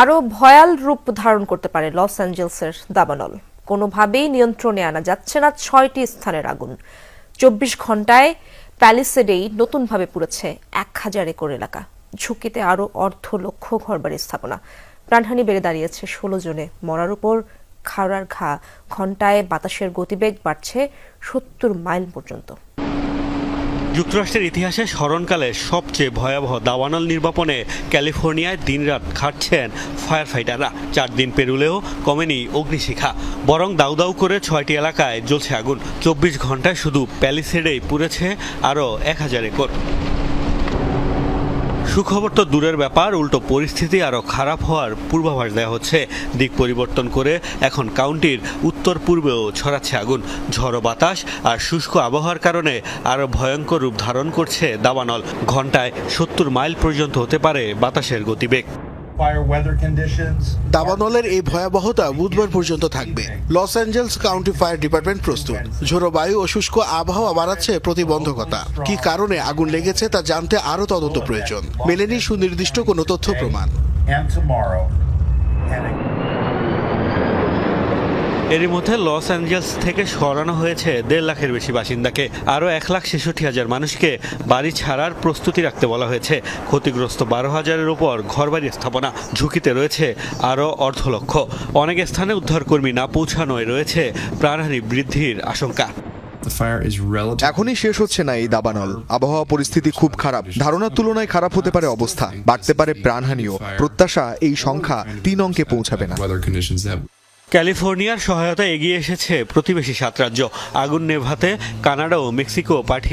আরও ভয়াল রূপ ধারণ করতে পারে লস অ্যাঞ্জেলসের দাবানল। কোনোভাবেই নিয়ন্ত্রণে আনা যাচ্ছে না ছয়টি স্থানের আগুন। চব্বিশ ঘন্টায় প্যালিসেডেই নতুনভাবে পুড়েছে এক হাজার একর এলাকা। ঝুঁকিতে আরও অর্ধ লক্ষ ঘরবাড়ি স্থাপনা। প্রাণহানি বেড়ে দাঁড়িয়েছে ষোলো জনে মরার উপর। খাড়ার ঘা ঘন্টায় বাতাসের গতিবেগ বাড়ছে সত্তর মাইল পর্যন্ত। যুক্তরাষ্ট্রের ইতিহাসে স্মরণকালে সবচেয়ে ভয়াবহ দাওয়ানল নির্বাপনে ক্যালিফোর্নিয়ায় দিনরাত খাটছেন ফায়ার ফাইটাররা চার দিন পেরুলেও কমেনি অগ্নিশিখা। বরং দাউ দাউ করে ছয়টি এলাকায় জ্বলছে আগুন। চব্বিশ ঘন্টায় শুধু প্যালিসেডেই পুড়েছে আরও এক হাজার একর। সুখবর তো দূরের ব্যাপার, উল্টো পরিস্থিতি আরও খারাপ হওয়ার পূর্বাভাস দেওয়া হচ্ছে। দিক পরিবর্তন করে এখন কাউন্টির উত্তর পূর্বেও ছড়াচ্ছে আগুন। ঝড়ো বাতাস আর শুষ্ক আবহাওয়ার কারণে আরও ভয়ঙ্কর রূপ ধারণ করছে দাবানল। ঘন্টায় সত্তর মাইল পর্যন্ত হতে পারে বাতাসের গতিবেগ. দাবানলের এই ভয়াবহতা বুধবার পর্যন্ত থাকবে। Los Angeles County fire department প্রস্তুত। ঝোড়ো বায়ু ও শুষ্ক আবহাওয়া বাড়াচ্ছে প্রতিবন্ধকতা। কি কারণে আগুন লেগেছে তা জানতে আরও তদন্ত প্রয়োজন। মেলেনি সুনির্দিষ্ট কোনো তথ্য প্রমাণ। এরই মধ্যে লস অ্যাঞ্জেলস থেকে সরানো হয়েছে দেড় লাখের বেশি বাসিন্দাকে। আরও এক লাখ ছেষট্টি হাজার মানুষকে বাড়ি ছাড়ার প্রস্তুতি রাখতে বলা হয়েছে। ক্ষতিগ্রস্ত বারো হাজারের ওপর ঘরবাড়ি স্থাপনা ঝুঁকিতে রয়েছে আরও অর্ধ লক্ষ অনেক স্থানে উদ্ধারকর্মী না পৌঁছানোয় রয়েছে প্রাণহানি বৃদ্ধির আশঙ্কা. এখনই শেষ হচ্ছে না এই দাবানল। আবহাওয়া পরিস্থিতি খুব খারাপ। ধারণার তুলনায় খারাপ হতে পারে অবস্থা। বাড়তে পারে প্রাণহানিও। প্রত্যাশা এই সংখ্যা তিন অঙ্কে পৌঁছাবে না। ক্যালিফোর্নিয়ার সহায়তা এগিয়ে এসেছে প্রতিবেশী সাত রাজ্য। আগুন নেভাতে কানাডা ও মেক্সিকো পাঠিয়ে